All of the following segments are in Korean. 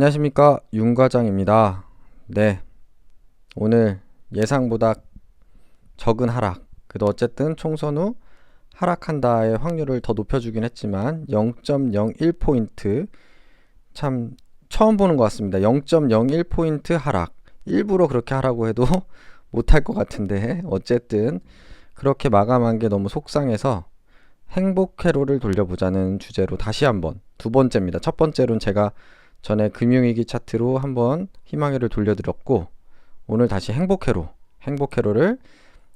안녕하십니까 윤 과장입니다. 네 오늘 예상보다 적은 하락 그래도 어쨌든 총선 후 하락한다의 확률을 더 높여주긴 했지만 0.01포인트 참 처음 보는 것 같습니다. 0.01포인트 하락 일부러 그렇게 하라고 해도 못할 것 같은데 어쨌든 그렇게 마감한 게 너무 속상해서 행복 회로를 돌려보자는 주제로 다시 한번 두 번째입니다. 첫 번째로는 제가 전에 금융위기 차트로 한번 희망회를 돌려드렸고 오늘 다시 행복회로 행복회로를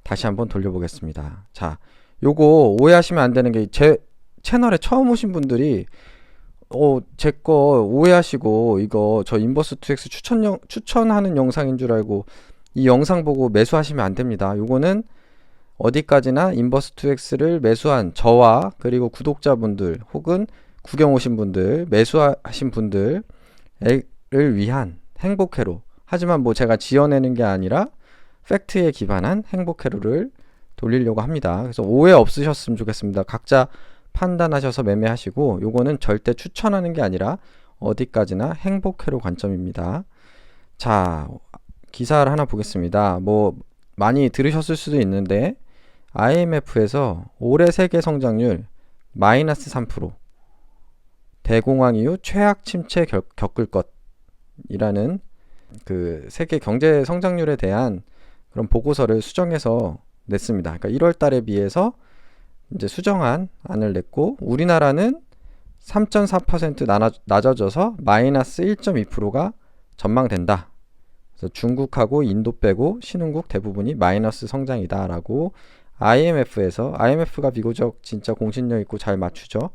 다시 한번 돌려보겠습니다. 자, 요거 오해하시면 안 되는 게 제 채널에 처음 오신 분들이 어, 제 거 오해하시고 이거 저 인버스 2X 추천 영, 추천하는 영상인 줄 알고 이 영상 보고 매수하시면 안 됩니다. 요거는 어디까지나 인버스 2X를 매수한 저와 그리고 구독자분들 혹은 구경 오신 분들, 매수하신 분들을 위한 행복회로. 하지만 뭐 제가 지어내는 게 아니라 팩트에 기반한 행복회로를 돌리려고 합니다. 그래서 오해 없으셨으면 좋겠습니다. 각자 판단하셔서 매매하시고 요거는 절대 추천하는 게 아니라 어디까지나 행복회로 관점입니다. 자, 기사를 하나 보겠습니다. 뭐 많이 들으셨을 수도 있는데 IMF에서 올해 세계 성장률 마이너스 3% 대공황 이후 최악 침체 겪 을 것이라는 그 세계 경제 성장률에 대한 그런 보고서를 수정해서 냈습니다. 그러니까 1월 달에 비해서 이제 수정한 안을 냈고 우리나라는 3.4% 낮아져서 마이너스 1.2%가 전망된다. 그래서 중국하고 인도 빼고 신흥국 대부분이 마이너스 성장이다라고 IMF에서 IMF가 비교적 진짜 공신력 있고 잘 맞추죠.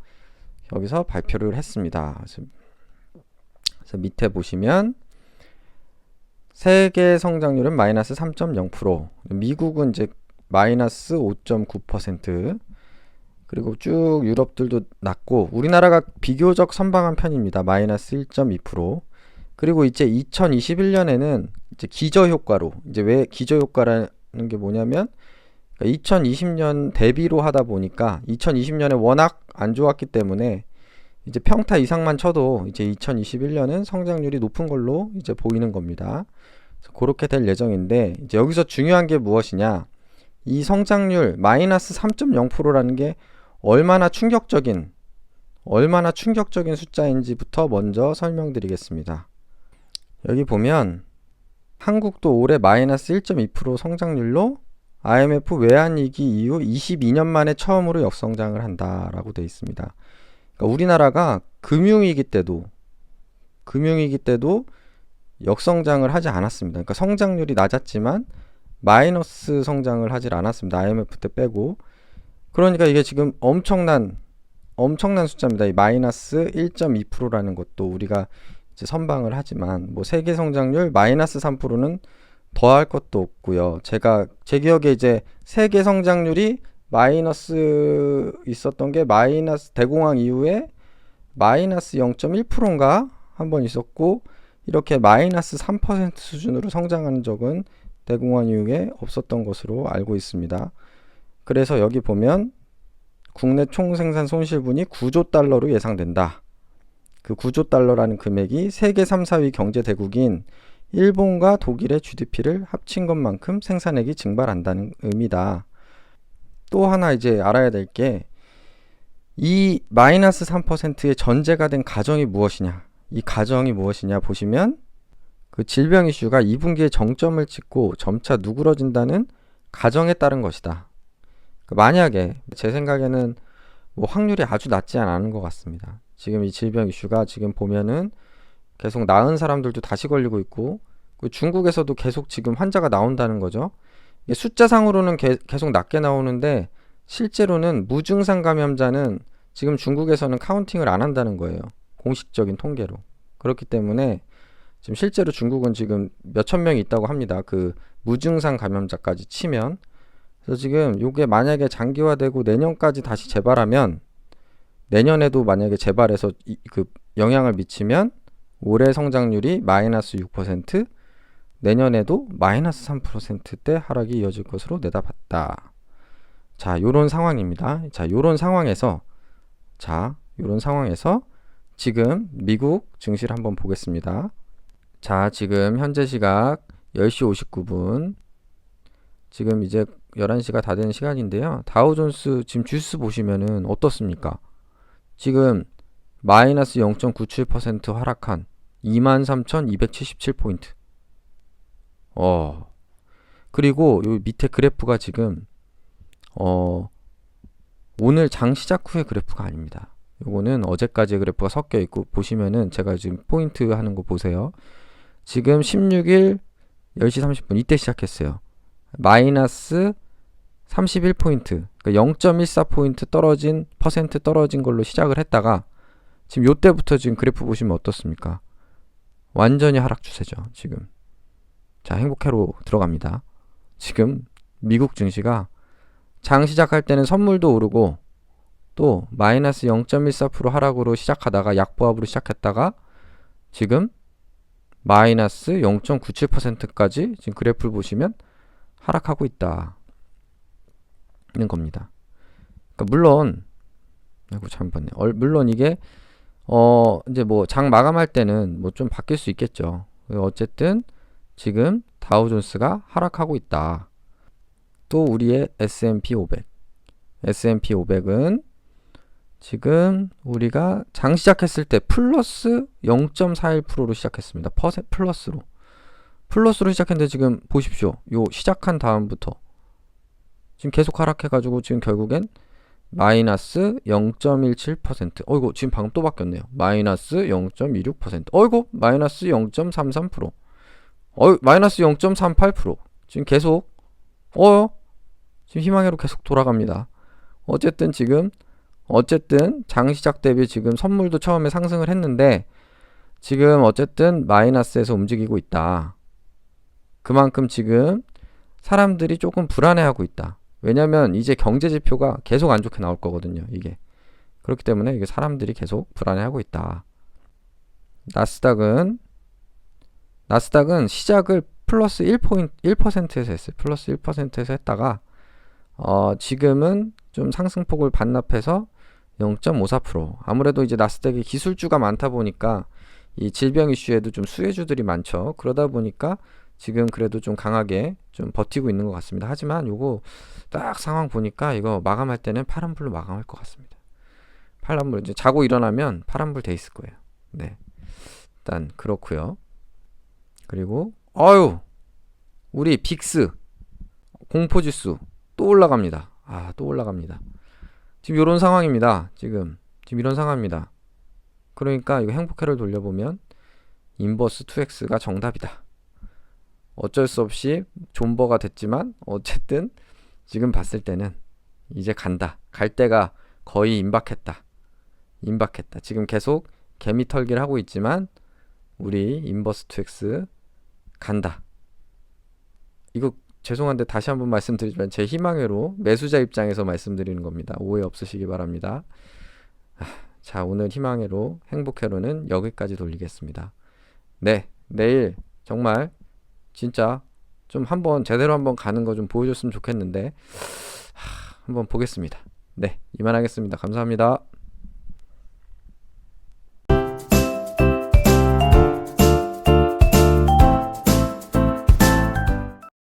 여기서 발표를 했습니다. 그래서, 밑에 보시면 세계 성장률은 마이너스 3.0%, 미국은 이제 마이너스 5.9%, 그리고 쭉 유럽들도 낮고 우리나라가 비교적 선방한 편입니다. 마이너스 1.2%. 그리고 이제 2021년에는 이제 기저 효과로 이제 왜 기저 효과라는 게 뭐냐면 2020년 대비로 하다 보니까 2020년에 워낙 안 좋았기 때문에 이제 평타 이상만 쳐도 이제 2021년은 성장률이 높은 걸로 이제 보이는 겁니다. 그렇게 될 예정인데 이제 여기서 중요한 게 무엇이냐? 이 성장률 마이너스 3.0%라는 게 얼마나 충격적인 얼마나 충격적인 숫자인지부터 먼저 설명드리겠습니다. 여기 보면 한국도 올해 마이너스 1.2% 성장률로 IMF 외환위기 이후 22년 만에 처음으로 역성장을 한다라고 되어 있습니다. 그러니까 우리나라가 금융위기 때도 금융위기 때도 역성장을 하지 않았습니다. 그러니까 성장률이 낮았지만 마이너스 성장을 하질 않았습니다. IMF 때 빼고. 그러니까 이게 지금 엄청난 엄청난 숫자입니다. 이 마이너스 1.2%라는 것도 우리가 선방을 하지만 뭐 세계 성장률 마이너스 3%는 더할 것도 없고요. 제가 제 기억에 이제 세계 성장률이 마이너스 있었던 게 마이너스 대공황 이후에 마이너스 0.1%인가 한 번 있었고 이렇게 마이너스 3% 수준으로 성장하는 적은 대공황 이후에 없었던 것으로 알고 있습니다. 그래서 여기 보면 국내 총 생산 손실분이 9조 달러로 예상된다. 그 9조 달러라는 금액이 세계 3, 4위 경제 대국인 일본과 독일의 GDP를 합친 것만큼 생산액이 증발한다는 의미다. 또 하나 이제 알아야 될 게 이 마이너스 3%의 전제가 된 가정이 무엇이냐? 이 가정이 무엇이냐 보시면 그 질병 이슈가 2분기에 정점을 찍고 점차 누그러진다는 가정에 따른 것이다. 그 만약에 제 생각에는 뭐 확률이 아주 낮지 않은 것 같습니다. 지금 이 질병 이슈가 지금 보면은 계속 나은 사람들도 다시 걸리고 있고 그 중국에서도 계속 지금 환자가 나온다는 거죠. 숫자상으로는 게, 계속 낮게 나오는데 실제로는 무증상 감염자는 지금 중국에서는 카운팅을 안 한다는 거예요. 공식적인 통계로. 그렇기 때문에 지금 실제로 중국은 지금 몇천 명이 있다고 합니다. 그 무증상 감염자까지 치면. 그래서 지금 이게 만약에 장기화되고 내년까지 다시 재발하면 내년에도 만약에 재발해서 이, 그 영향을 미치면 올해 성장률이 마이너스 6%, 내년에도 마이너스 3%대 하락이 이어질 것으로 내다봤다. 자, 요런 상황입니다. 자, 요런 상황에서 자, 요런 상황에서 지금 미국 증시를 한번 보겠습니다. 자, 지금 현재 시각 10시 59분. 지금 이제 11시가 다 되는 시간인데요. 다우존스 지금 주스 보시면은 어떻습니까? 지금 마이너스 0.97% 하락한 23,277포인트. 어. 그리고 요 밑에 그래프가 지금 어 오늘 장 시작 후의 그래프가 아닙니다. 요거는 어제까지의 그래프가 섞여 있고 보시면은 제가 지금 포인트 하는 거 보세요. 지금 16일 10시 30분 이때 시작했어요. 마이너스 31포인트, 그러니까 0.14포인트 떨어진 퍼센트 떨어진 걸로 시작을 했다가 지금 요때부터 지금 그래프 보시면 어떻습니까? 완전히 하락 추세죠, 지금. 자, 행복해로 들어갑니다. 지금 미국 증시가 장 시작할 때는 선물도 오르고 또 마이너스 0.14% 하락으로 시작하다가 약보합으로 시작했다가 지금 마이너스 0.97%까지 지금 그래프를 보시면 하락하고 있다. 는 겁니다. 그러니까 물론 아이고 잘못 봤네. 얼- 물론 이게 어 이제 뭐 장 마감할 때는 뭐 좀 바뀔 수 있겠죠. 어쨌든 지금 다우존스가 하락하고 있다. 또 우리의 S&P 500. S&P 500은 지금 우리가 장 시작했을 때 플러스 0.41%로 시작했습니다. 퍼센 플러스로. 플러스로 시작했는데 지금 보십시오. 요 시작한 다음부터 지금 계속 하락해가지고 지금 결국엔 마이너스 0.17%. 어이구 지금 방금 또 바뀌었네요. 마이너스 0.26%. 어이구 마이너스 0.33%. 어이 마이너스 0.38%. 지금 계속 어 지금 희망회로 계속 돌아갑니다. 어쨌든 지금 어쨌든 장 시작 대비 지금 선물도 처음에 상승을 했는데 지금 어쨌든 마이너스에서 움직이고 있다. 그만큼 지금 사람들이 조금 불안해하고 있다. 왜냐면 이제 경제 지표가 계속 안 좋게 나올 거거든요. 이게. 그렇기 때문에 이게 사람들이 계속 불안해하고 있다. 나스닥은 나스닥은 시작을 플러스 1포인트 1%에서 했어요. 플러스 1%에서 했다가 어, 지금은 좀 상승폭을 반납해서 0.54% 아무래도 이제 나스닥이 기술주가 많다 보니까 이 질병 이슈에도 좀 수혜주들이 많죠. 그러다 보니까 지금 그래도 좀 강하게 좀 버티고 있는 것 같습니다. 하지만 요거 딱 상황 보니까 이거 마감할 때는 파란불로 마감할 것 같습니다. 파란불 이제 자고 일어나면 파란불 돼 있을 거예요. 네. 일단 그렇고요. 그리고 어유 우리 빅스 공포 지수 또 올라갑니다. 아, 또 올라갑니다. 지금 이런 상황입니다. 지금 지금 이런 상황입니다. 그러니까 이거 행복회를 돌려보면 인버스 2x가 정답이다. 어쩔 수 없이 존버가 됐지만 어쨌든 지금 봤을 때는 이제 간다. 갈 때가 거의 임박했다. 임박했다. 지금 계속 개미 털기를 하고 있지만 우리 인버스 2x 간다. 이거 죄송한데 다시 한번 말씀드리지만 제 희망회로 매수자 입장에서 말씀드리는 겁니다. 오해 없으시기 바랍니다. 아, 자, 오늘 희망회로 행복회로는 여기까지 돌리겠습니다. 네, 내일 정말 진짜 좀 한번 제대로 한번 가는 거 좀 보여줬으면 좋겠는데 하, 한번 보겠습니다. 네, 이만하겠습니다. 감사합니다.